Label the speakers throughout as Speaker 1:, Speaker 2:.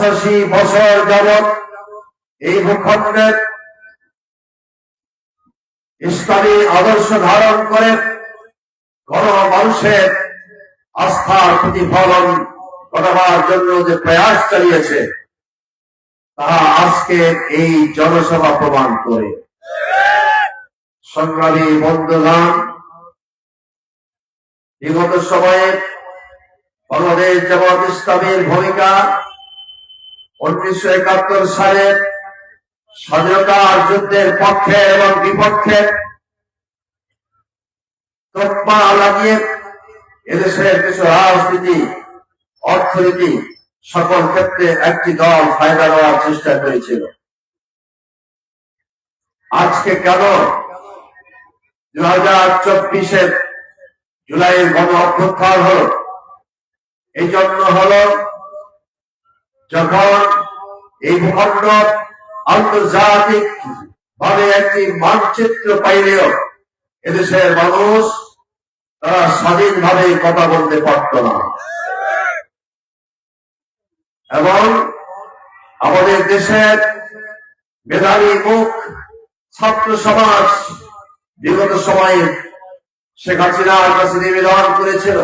Speaker 1: পঁচাশি বছর যাবৎ এই ভূখণ্ডের ইসলামী আদর্শ ধারণ করে গণ মানুষের আস্থার প্রতিফলন ঘটাবার জন্য যে প্রয়াস চালিয়েছে তাহা আজকে এই জনসভা প্রমাণ করে। সংগ্রামী বন্ধুগণ, বিগত সময়ে বাংলাদেশ জামাত ইসলামের ভূমিকা উনিশশো একাত্তর সালে স্বাধীনতার যুদ্ধের পক্ষে এবং বিপক্ষে লাগিয়ে এদেশের কিছু রাজনীতি, অর্থনীতি সকল ক্ষেত্রে একটি দল ফায়দা নেওয়ার চেষ্টা করেছিল। আজকে কেন দু হাজার চব্বিশের জুলাইয়ের গণ অভ্যুত্থান হল? এই জন্য হল যখন এই ভূখণ্ড আন্তর্জাতিক ভাবে একটি মানচিত্র পাইলেও এদেশের মানুষ তারা স্বাধীনভাবে কথা বলতে পারত না। এবং আমাদের দেশের মেধাবী মুখ, ছাত্র সমাজ বিগত সময়ে শেখ হাসিনার কাছে নিবেদন করেছিল,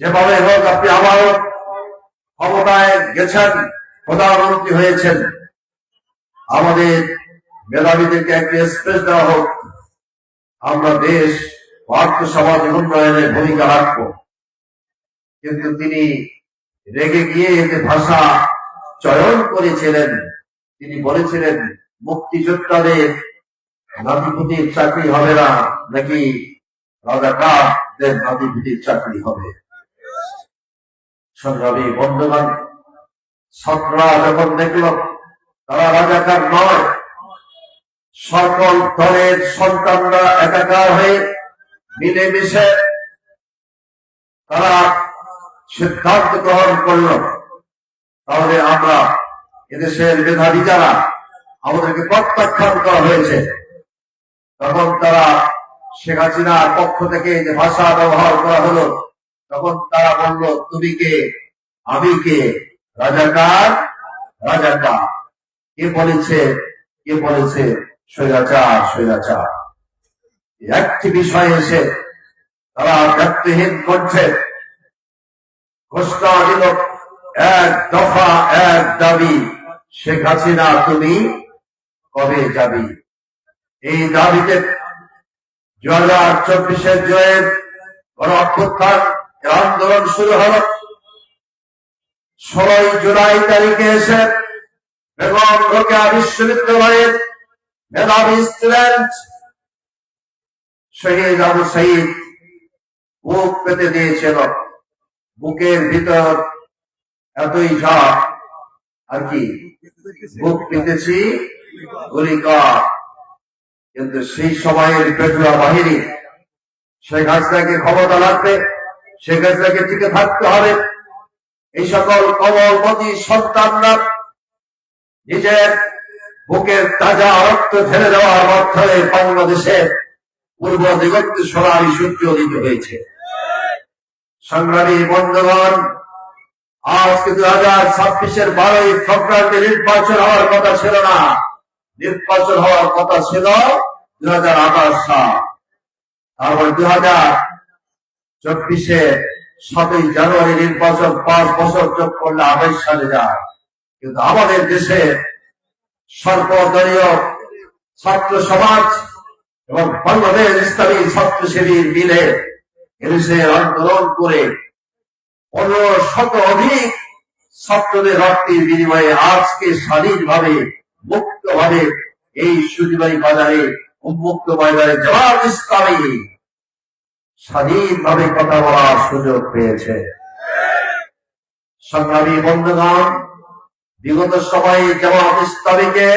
Speaker 1: যেভাবে হোক আপনি আবারও ক্ষমতায় গেছেন, প্রধানমন্ত্রী হয়েছেন। আমাদের মেধাবীদেরকে একটি স্পেস দেওয়া হোক। আমরা দেশ অর্থ সমাজ, উন্নয়নের ভূমিকা রাখব। কিন্তু তিনি রেগে গিয়ে এতে ভাষা চয়ন করেছিলেন, তিনি বলেছিলেন, মুক্তিযোদ্ধাদের নাতিপুতির চাকরি হবে না, নাকি রাজাকারদের নাতিপুতির চাকরি হবে? সংগ্রামী বন্ধুগণ ছাত্ররা যখন দেখল, তারা রাজাকার নয়, সকল দলের সন্তানরা একাকার হয়ে মিলেমিশে তারা সিদ্ধান্ত গ্রহণ করল, তাহলে আমরা এদেশের মেধাবী যারা, আমাদেরকে প্রত্যাখ্যান করা হয়েছে। তখন তারা শেখ হাসিনার পক্ষ থেকে যে ভাষা ব্যবহার করা হলো তখন তারা বলল, তুমি কে? আমি কে? রাজাকার রাজাকার কে বলেছে? কে বলেছে? স্বৈরাচার স্বৈরাচার। একটি বিষয় এসে তারা ব্যক্তিহীন করছে। ঘোষণা দিল, এক দফা, এক দাবি, শেখ হাসিনা তুমি কবে যাবি? এই দাবিতে দু হাজার চব্বিশের জয়ের গণ অভ্যুত্থান আন্দোলন শুরু হল। ষোলোই জুলাই তারিখে এসে বেগম বিশ্ববিদ্যালয়ের মেধাবী স্টুডেন্ট শহীদ আবু শহীদ বুক পেতে দিয়েছিল। বুকের ভিতর এতই ঝাঁক, আর কি? বুক পেতেছি কিন্তু সেই সময়ের পেটুয়া বাহিনী শেখ হাসিনাকে ক্ষমতা লাগবে। শেখ হাসিনাকে টিকে থাকতে হবে। এই সকল কমলমতি সন্তানরা নিজের বুকের তাজা রক্ত ঢেলে দেওয়ার মাধ্যমে বাংলাদেশের পূর্ব দিগন্তে সোনালী সূর্য হয়েছে। সংগ্রামী বন্ধুগণ, আজকে দু হাজার ছাব্বিশের বারোই ফেব্রুয়ারিতে নির্বাচন হওয়ার কথা ছিল না। নির্বাচন হওয়ার কথা ছিল দু হাজার আঠাশ সাল। তারপর দু হাজার চব্বিশে সাতই জানুয়ারি নির্বাচন পাঁচ বছর যোগ করলে আঠাইশ সালে যায়। কিন্তু আমাদের দেশে সর্বদলীয় ছাত্র সমাজ এবং বাংলাদেশ ইসলামী ছাত্র মিলে এদেশের আন্দোলন করে পনেরো শত অধিক ছাত্রদের রক্তের বিনিময়ে আজকে স্বাধীনভাবে, মুক্তভাবে এই সুদিবাই বাজারে, উন্মুক্ত ময়দানে জবাব ইসলামী স্বাধীনভাবে কথা বলার সুযোগ পেয়েছে। সংগ্রামী বন্ধুগণ, বিগত সময়ে জামাত ইসলামীকে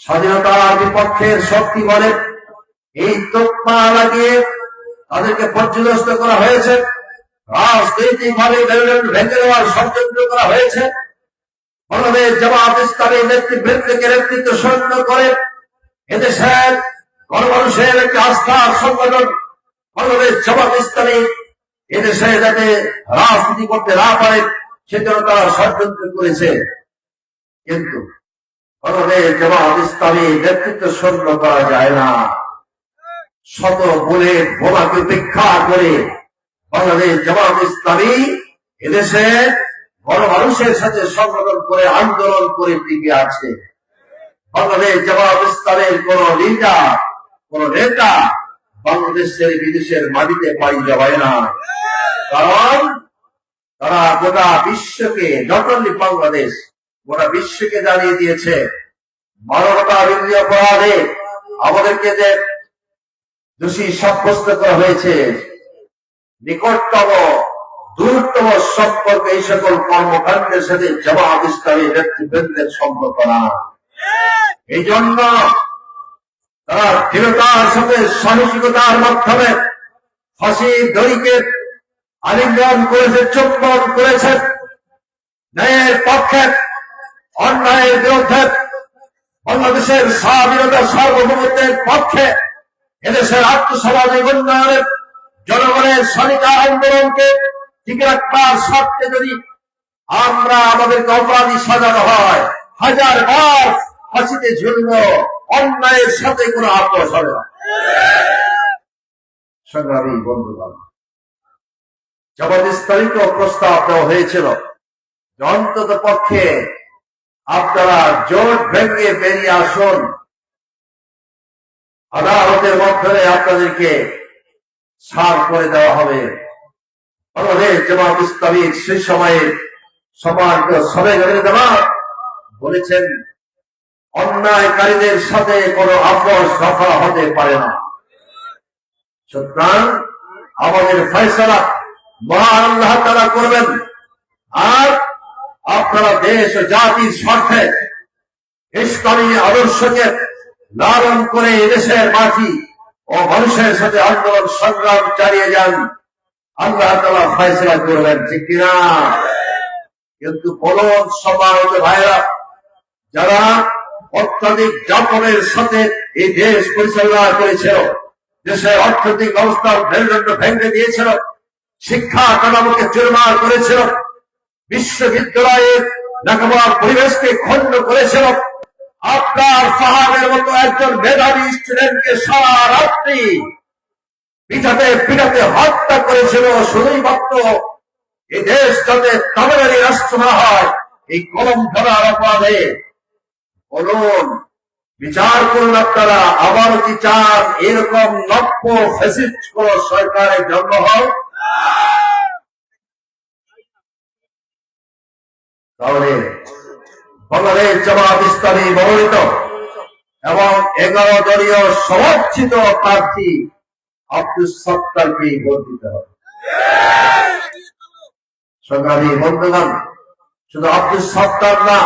Speaker 1: স্বাধীনতার বিপক্ষের শক্তি বলে এই তোপমা লাগিয়ে তাদেরকে পর্যদস্ত করা হয়েছে রাজনৈতিক ভাবে ভেঙে দেওয়ার ষড়যন্ত্র করা হয়েছে জামাত ইসলামী নেতৃবৃন্দকে নেতৃত্ব সৈন্য করে এদেশের গণমানুষের একটি আস্থার সংগঠন বাংলাদেশ জামাত ইসলামী এদেশে যাতে রাজনীতি করতে না পারে, সেজন্য তারা ষড়যন্ত্র করেছে। কিন্তু বাংলাদেশ জামাত ইসলামী নেতৃত্ব করা যায় না। শত বলে উপেক্ষা করে ইসলামী এদেশে গণমানুষের সাথে সংগঠন করে, আন্দোলন করে টিকে আছে। বাংলাদেশ ইসলামের কোন লিডার, কোন নেতা বাংলাদেশের বিদেশের মাটিতে পাড়ি জমায় না কারণ তারা গোটা বিশ্বকে নট অনলি বাংলাদেশ গোটা বিশ্বকে জানিয়ে দিয়েছে মানবতা বিরোধী অপরাধে আমাদেরকে যে দোষী সাব্যস্ত করা হয়েছে নিকটতম দূরতম সম্পর্ক এই সকল কর্মকাণ্ডের সাথে জামাত ইসলামী নেতৃবৃন্দের সম্পর্ক না। এই জন্য তারা দৃঢ়তার সাথে সাহসিকতার মাধ্যমে ফাঁসি, দড়িকে আলিঙ্গন করেছে, চুম্বন করেছে। ন্যায়ের পক্ষে, অন্যায়ের বিরুদ্ধে, বাংলাদেশের স্বাধীনতা সার্বভৌমত্বের পক্ষে এদেশের আত্মসামাজিক উন্নয়নের জনগণের স্বাধিকার আন্দোলনকে টিকে রাখবার স্বার্থে যদি আমরা আমাদেরকে অপরাধী সাজানো হয়, হাজার বার ফাঁসিতে ঝুলব। অন্যায়ের সাথে কোনো আপোষ হবে না। সংগ্রামী বন্ধুগণ জামাত প্রস্তাব দেওয়া হয়েছিল অন্তত পক্ষে আপনারা জোট ভেঙে বেরিয়ে আসুন। আদালতের মাধ্যমে আপনাদেরকে ছাড় করে দেওয়া হবে। বাংলাদেশ জামাত ইসলামীর সেই সময়ে সমাজ সবাই বলেছেন অন্যায়কারীদের সাথে কোনো আপোষ রফা হতে পারে না। সুতরাং আমাদের ফয়সলা মহান আল্লাহ তারা করবেন। আর আপনারা দেশ ও জাতির স্বার্থে ইসলামী আদর্শকে লালন করে এদেশের মাটি ও মানুষের সাথে আন্দোলন, সংগ্রাম চালিয়ে যান। আল্লাহ তালা ফয়সলা করবেন, ঠিক কিনা? কিন্তু বলুন সমাজ ভাইরা যারা অত্যাধিক যাপনের সাথে এই দেশ পরিচালনা করেছিল, দেশের অর্থনৈতিক ব্যবস্থা মেরুদণ্ড ভেঙে দিয়েছিল, শিক্ষা কাঠামোকে চুরমার করেছিল বিশ্ববিদ্যালয়ের লেখাপড়ার পরিবেশকে খণ্ড করেছিল। আপনার সাহাবের মতো একজন মেধাবী স্টুডেন্টকে সারা রাত্রি পিঠাতে পিঠাতে হত্যা করেছিল, শুধুই মাত্র এই দেশ যাতে তামিলারি রাষ্ট্র না হয়, এই কলম ধরার অপরাধে বলুন, বিচার করুন আপনারা আবার কি চান? এরকম লক্ষ ফেসিস্ট কোন সরকারের জন্ম হোক তাহলে বাংলাদেশ জামাত ইসলামী মনোনীত এবং এগারো দলীয় সমর্থিত প্রার্থী আব্দুল সত্তারকে ভোট দিতে হবে। সংগ্রামী বন্ধুগণ, শুধু আব্দুল সত্তার না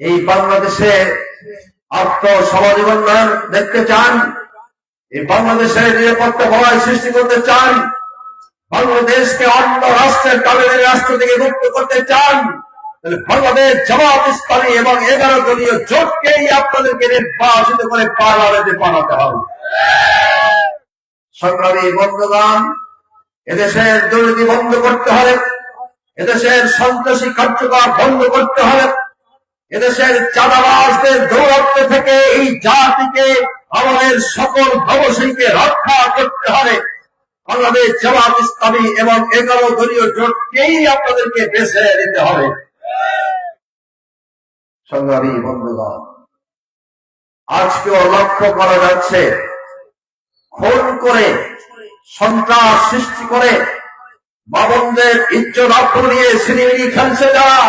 Speaker 1: এই বাংলাদেশে আত্ম সামাজিক উন্নয়ন দেখতে চান, এই বাংলাদেশে নিরাপত্তা ভয় সৃষ্টি করতে চান, বাংলাদেশকে অন্য রাষ্ট্রের তামিলের রাষ্ট্র থেকে মুক্ত করতে চান, তাহলে বাংলাদেশ জামাত ইসলামী এবং এগারো দলীয় জোটকেই আপনাদেরকে নির্বাচিত করে পার্লামেন্টে পাঠাতে হবে। সংগ্রামী বন্ধুগণ, এদেশের দুর্নীতি বন্ধ করতে হবে, এদেশের সন্ত্রাসী কার্যকলাপ বন্ধ করতে হবে। এদেশের চাঁদাবাসদের দৌরত্ব থেকে এই জাতিকে আমাদের সকল ভবশীকে রক্ষা করতে হবে। বাংলাদেশ জামাত ইসলামী এবং এগারো দলীয় জোটকেই আপনাদেরকে বেছে নিতে হবে। সংগ্রামী বন্ধুগণ, আজকেও লক্ষ্য করা যাচ্ছে, খুন করে, সন্ত্রাস সৃষ্টি করে বাবনদের ইজ্জত নিয়ে সিনেমিনি খেলছে যারা।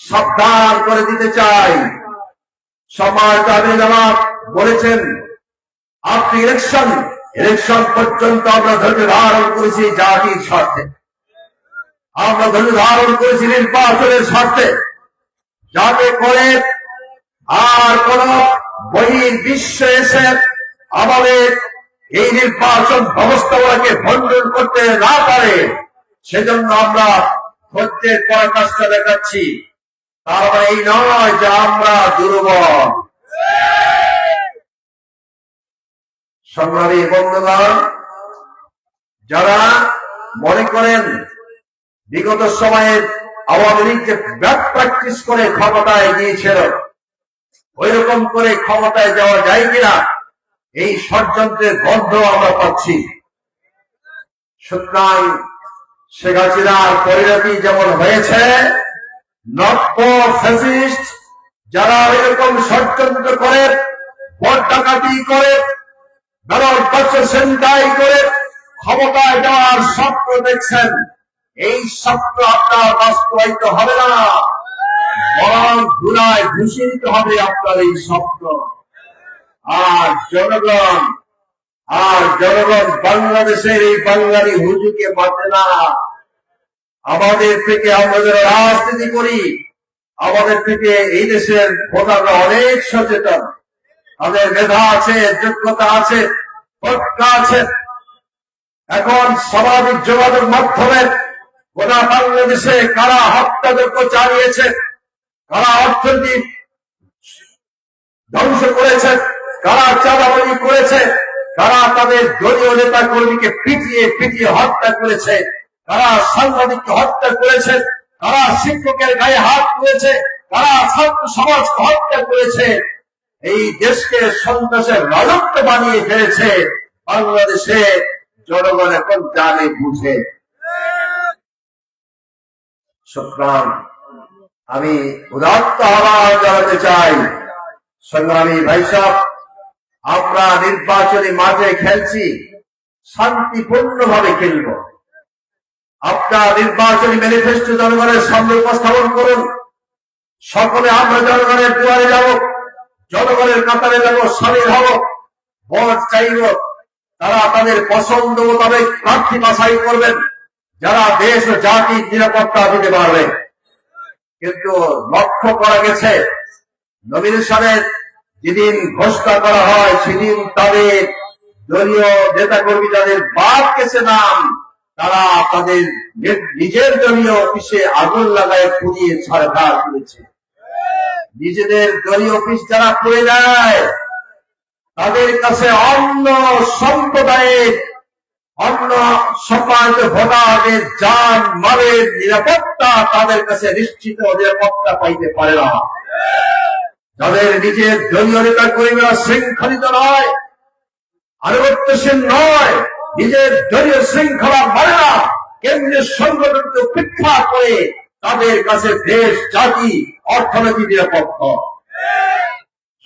Speaker 1: সাবধান করে দিতে চাই। সময় তাদের জামাত, বলেছেন, আপনি ইলেকশন ইলেকশন পর্যন্ত আমরা ধৈর্য ধারণ করেছি জাতির স্বার্থে। আমরা ধৈর্য ধারণ করেছি নির্বাচনের স্বার্থে। যাতে করে আর কোন বহির বিশ্ব এসে আমাদের এই নির্বাচন ব্যবস্থাগুলোকে ভণ্ডন করতে না পারে, সেজন্য আমরা ধৈর্যের পরাকাষ্ঠা দেখাচ্ছি। তার এই নয় যে আমরা দুর্বল। সংগ্রামী বন্ধুগণ, যারা মনে করেন বিগত সময়ে আওয়ামী লীগ যে ব্যাক প্র্যাকটিস করে ক্ষমতায় গিয়েছিল ওই রকম করে ক্ষমতায় যাওয়া যায় কিনা, এই ষড়যন্ত্রের গন্ধ আমরা পাচ্ছি। সুতরাং শেখ হাসিনার পরিণতি যেমন হয়েছে নব্য ফ্যাসিস্ট যারা এরকম ষড়যন্ত্র করে ভোট ডাকাতি করে সেন্টাই করে, ক্ষমতায় যাওয়ার স্বপ্ন দেখছেন, এই স্বপ্ন আপনার বাস্তবায়িত হবে না। বরং ধুলায় ভূষিত হবে আপনার এই স্বপ্ন। আর জনগণ আর জনগণ বাংলাদেশের এই বাঙালি হুজুকে মাতে না। আমাদের থেকে আমরা যারা রাজনীতি করি, আমাদের থেকে এই দেশের ভোটাররা অনেক সচেতন। তাদের মেধা আছে, যোগ্যতা আছে প্রজ্ঞা আছে। এখন সামাজিক যোগাযোগ মাধ্যমে গোটা বাংলাদেশে কারা হত্যাযজ্ঞ চালিয়েছে, কারা অর্থনীতি ধ্বংস করেছে, কারা চাঁদাবাজি করেছে, কারা তাদের দলীয় নেতা কর্মীকে পিটিয়ে পিটিয়ে হত্যা করেছে কারা সাংবাদিককে হত্যা করেছে তারা শিক্ষকের গায়ে হাত তুলেছে কারা ছাত্র সমাজকে হত্যা করেছে, এই দেশকে সন্ত্রাসের রাজত্ব বানিয়ে ফেলেছে, বাংলাদেশে জনগণ এখন জানে, বুঝে। সুতরাং আমি উদাত্ত আহ্বান জানাতে চাই, সংগ্রামী ভাই সাহেব, আমরা নির্বাচনী মাঠে খেলছি শান্তিপূর্ণ ভাবে খেলব। আপনার নির্বাচনী ম্যানিফেস্টো জনগণের সামনে উপস্থাপন করুন। সকলে আমরা জনগণের দুয়ারে যাব, জনগণের কাতারে যাব, সামিল হব, ভোট চাইব। তারা তাদের পছন্দ মোতাবেক প্রার্থী বাছাই করবেন, যারা দেশ ও জাতির নিরাপত্তা দিতে পারবে। কিন্তু লক্ষ্য করা গেছে নমিনেশনের যেদিন ঘোষণা করা হয়, সেদিন তাদের দলীয় নেতা কর্মী যাদের বাদ গেছে নাম। তারা তাদের নিজের দলীয় অফিসে আগুন লাগায় পুড়িয়ে ছাড়খাড় করেছে নিজেদের দলীয় অফিস যারা করে দেয়, তাদের কাছে অন্য সম্প্রদায়ের অন্য সম্মানিত ভোটারদের যান, মালের নিরাপত্তা তাদের কাছে নিশ্চিত নিরাপত্তা পাইতে পারে না। যাদের নিজের দলীয় নেতা কর্মীরা শৃঙ্খলিত নয়, আনুগত্যশীল নয় নিজের দলীয় শৃঙ্খলা মানে না, কেন্দ্রীয় সংগঠনকে উপেক্ষা করে তাদের কাছে দেশ, জাতি, অর্থনীতি নিরাপত্তা।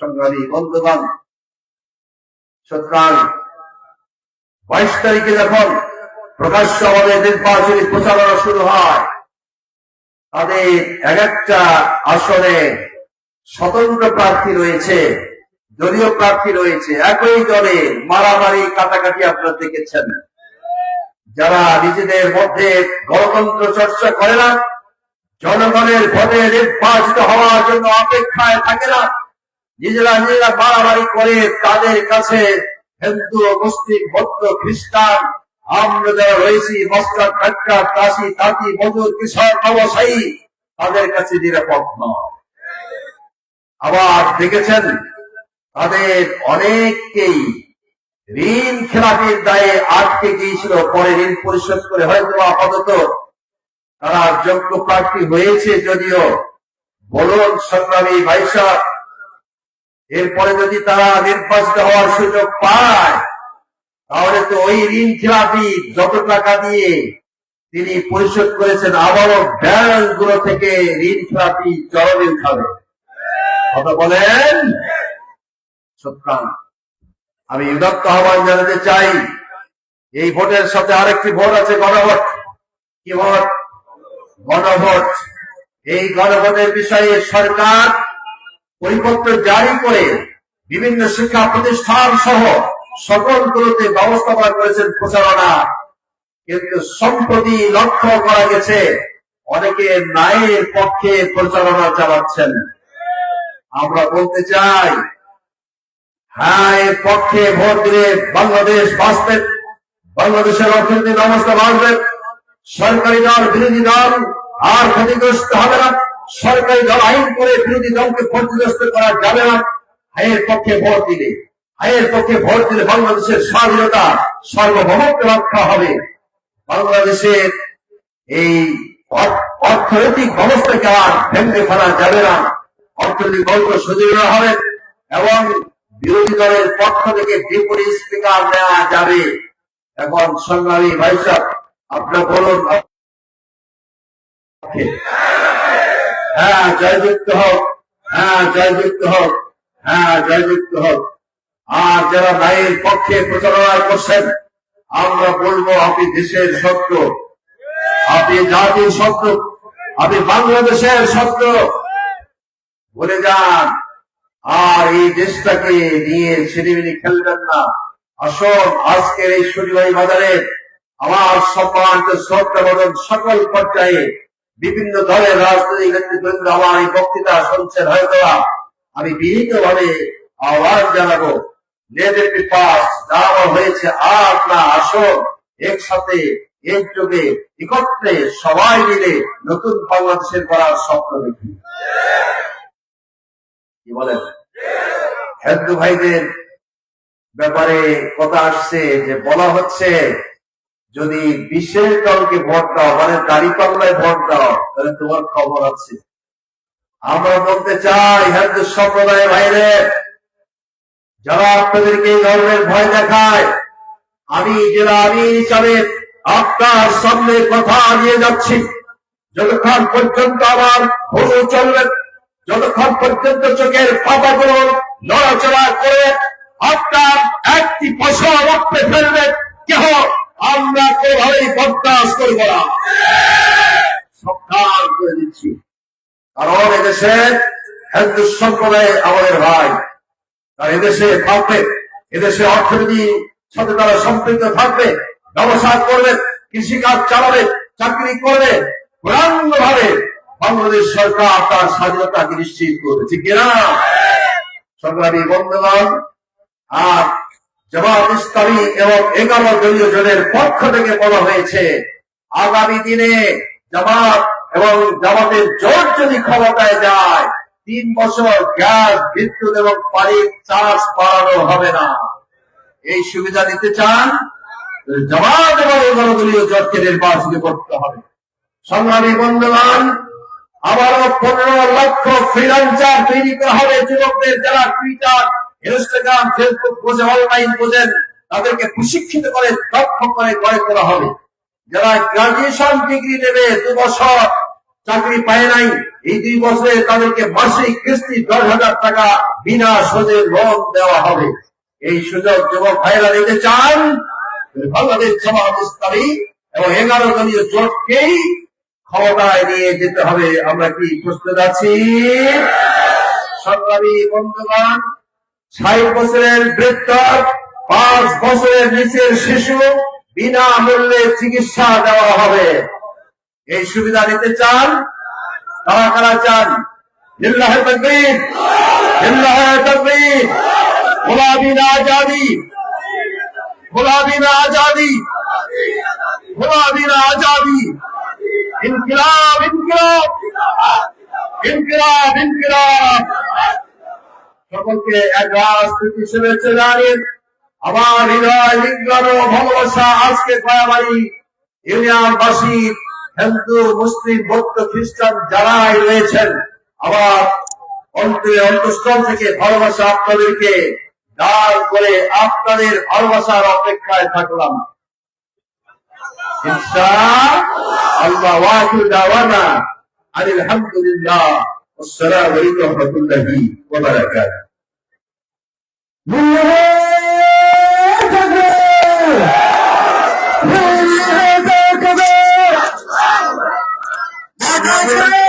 Speaker 1: সংগ্রামী বন্ধুগণ, সুতরাং বাইশ তারিখে যখন প্রকাশ্য আমাদের নির্বাচনী প্রচারণা শুরু হয়, তাদের এক একটা আসনে স্বতন্ত্র প্রার্থী রয়েছে। দলীয় প্রার্থী রয়েছে। একই দলে মারামারি কাটাকাটি আপনারা দেখেছেন। যারা নিজেদের মধ্যে গণতন্ত্র চর্চা করে না, জনগণের ভোটে নির্বাচিত হওয়ার জন্য অপেক্ষায় থাকে না, নিজেরা নিজেরা মারামারি করে তাদের কাছে হিন্দু মুসলিম, বৌদ্ধ, খ্রিস্টান আমরা যারা রয়েছি মস্কার কাটকা কাশি, তাঁতি, মজুর কৃষক ব্যবসায়ী তাদের কাছে নিরাপদ নয়। আবার দেখেছেন তাদের অনেককেই ঋণ খেলাপির দায়ে আটকে গিয়েছিল, পরে ঋণ পরিশোধ করে হয়তো আপাতত তারা যোগ্য প্রার্থী হয়েছে যদিও। বলুন, সংগ্রামী ভাইসা, এরপরে যদি তারা নির্বাচিত হওয়ার সুযোগ পায়, তাহলে তো ওই ঋণ খেলাপি যত টাকা দিয়ে তিনি পরিশোধ করেছেন, আবারও ব্যাংকগুলো থেকে ঋণ খেলাপি চরমে উঠাবে। কথা বলেন? সুতরাং আমি উদাত্ত আহ্বান জানাতে চাই, এই ভোটের সাথে আরেকটি ভোট আছে গণভোট। কি ভোট? গণভোট। এই গণভোটের বিষয়ে সরকার পরিপত্র জারি করে বিভিন্ন শিক্ষা প্রতিষ্ঠান সহ সকলগুলোতে ব্যবস্থাপনা করেছেন প্রচারণা। কিন্তু সম্প্রতি লক্ষ্য করা গেছে, অনেকে ন্যায়ের পক্ষে প্রচারণা চালাচ্ছেন। আমরা বলতে চাই হ্যাঁ এর পক্ষে ভোট দিলে বাংলাদেশ বাঁচবে, বাংলাদেশের অর্থনৈতিক ব্যবস্থা বাড়বে। সরকারি দল, বিরোধী দল, আর ক্ষতিগ্রস্ত হবে না। সরকারি দল আইন করে বিরোধী দলকে ক্ষতিগ্রস্ত করা যাবে না। হায়ের পক্ষে ভোট দিলে, হায়ের পক্ষে ভোট দিলে বাংলাদেশের স্বাধীনতা সার্বভৌমত্ব রক্ষা হবে। বাংলাদেশের এই অর্থনৈতিক ব্যবস্থাকে আর ভেঙে ফেলা যাবে না। অর্থনৈতিক ব্যবস্থা সুদৃঢ় হবে, এবং বিরোধী দলের পক্ষ থেকে ডেপুটি স্পিকার নেওয়া যাবে। এখন সংগ্রামী ভাইসাব আপনার বলুন হ্যাঁ জয়যুক্ত হোক হ্যাঁ জয়যুক্ত হোক হ্যাঁ জয়যুক্ত হোক। আর যারা নারীর পক্ষে প্রচারণা করছেন, আমরা বলব, আপনি দেশের শত্রু। আপনি জাতির শত্রু, আপনি বাংলাদেশের শত্রু। বলে যান। আর এই দেশটাকে নিয়ে ছেলেমেলে খেলবেন না। আসুন, আজকের এই শনিবার বাজারে আমার সম্মানিত শ্রদ্ধা বদন সকল পর্যায়ে বিভিন্ন দলের রাজনৈতিক নেতৃবৃন্দ আমার এই বক্তৃতা শুনছেন। হয়তো আমি বিনীত ভাবে আহ্বান জানাব লেদের পাস দাওয়া হয়েছে আর না। আসুন, একসাথে, একযোগে, একত্রে সবাই মিলে নতুন বাংলাদেশের করার স্বপ্ন দেখি। কি বলেন? হিন্দু ভাইদের ব্যাপারে কথা আসছে যে বলা হচ্ছে, যদি বিশেষ দলকে ভোট দাও মানে দাড়ি পাল্লায় ভোট দাও, তাহলে তোমার খবর আছে। আমরা বলতে চাই হিন্দু সম্প্রদায় ভাইরে যারা আপনাদেরকে এই ধরনের ভয় দেখায়, আমি জেলা আমি হিসাবে আপনার সামনে কথা নিয়ে যাচ্ছি। যতক্ষণ পর্যন্ত আমার হলু চলবে যতক্ষণ পর্যন্ত চোখের পাতাগুলো নড়াচড়া করে আপনার একটি পয়সা রক্তে ফেলবে, কেহ আমরা কোনোভাবেই বরদাস্ত করব না। সাবধান করে দিচ্ছি। কারণ এদেশে হিন্দু সম্প্রদায় আমাদের ভাই। আর এদেশে থাকবে, এদেশে অর্থনীতি সাথে তারা সম্পৃক্ত থাকবে, ব্যবসা করবে, কৃষিকাজ চালাবে, চাকরি করবে পূর্ণাঙ্গ ভাবে বাংলাদেশ সরকার তার স্বাধীনতাকে নিশ্চিত ঠিক কিনা? সংগ্রামী বন্ধুগণ আর জবাব ইসলামী এবং এগারো দলীয় জনের পক্ষ থেকে বলা হয়েছে, আগামী দিনে জামাত এবং জামাতের জোট যদি ক্ষমতায় যায়, তিন বছর গ্যাস, বিদ্যুৎ এবং পানির চার্জ বাড়ানো হবে না। এই সুবিধা নিতে চান, জামাত এবং এগারো দলীয় জোটকে নির্বাচিত করতে হবে। সংগ্রামী বন্ধুগণ আবারও পনেরো লক্ষ ফ্রিলান্সার তৈরি করা হবে যুবকদের যারা টুইটার ইনস্টাগ্রাম ফেসবুক বোঝে অনলাইন বোঝেন তাদেরকে প্রশিক্ষিত করে, দক্ষ করে গড়ে তোলা হবে। যারা গ্রাজুয়েশন ডিগ্রি নেবে, দু বছর চাকরি পায় নাই, এই দুই বছরে তাদেরকে মাসিক কিস্তি দশ হাজার টাকা বিনা সুদে লোন দেওয়া হবে। এই সুযোগ যুবক ভাইরা নিতে চান, বাংলাদেশ জামাত ইসলামী এবং এগারো দলীয় জোটকেই ক্ষমতায় নিয়ে যেতে হবে। আমরা কি প্রস্তুত আছি? সংগ্রামী বন্ধুগণ, ষাট বছরের বৃদ্ধ, পাঁচ বছরের নিচের শিশু, বিনামূল্যে চিকিৎসা দেওয়া হবে। এই সুবিধা নিতে চান? কারা কারা চান? আজাদি। ইনকিলাব ইনকিলাব। ইনকিলাব ইনকিলাব। সকলকে এক রাজনীতি শুভেচ্ছা জানিয়ে আমার হৃদয় লিঙ্গানো ভালোবাসা আজকে কয়াবাড়ি ইউনিয়নবাসী, হিন্দু, মুসলিম, বৌদ্ধ, খ্রিস্টান যারাই রয়েছেন, আমার অন্তরে অন্তঃস্থল থেকে ভালোবাসা আপনাদেরকে দান করে আপনাদের ভালোবাসার অপেক্ষায় থাকলাম। إن شاء الله وآخر دعوانا أن الحمد لله والسلام عليكم ورحمة الله وبركاته. Thank you.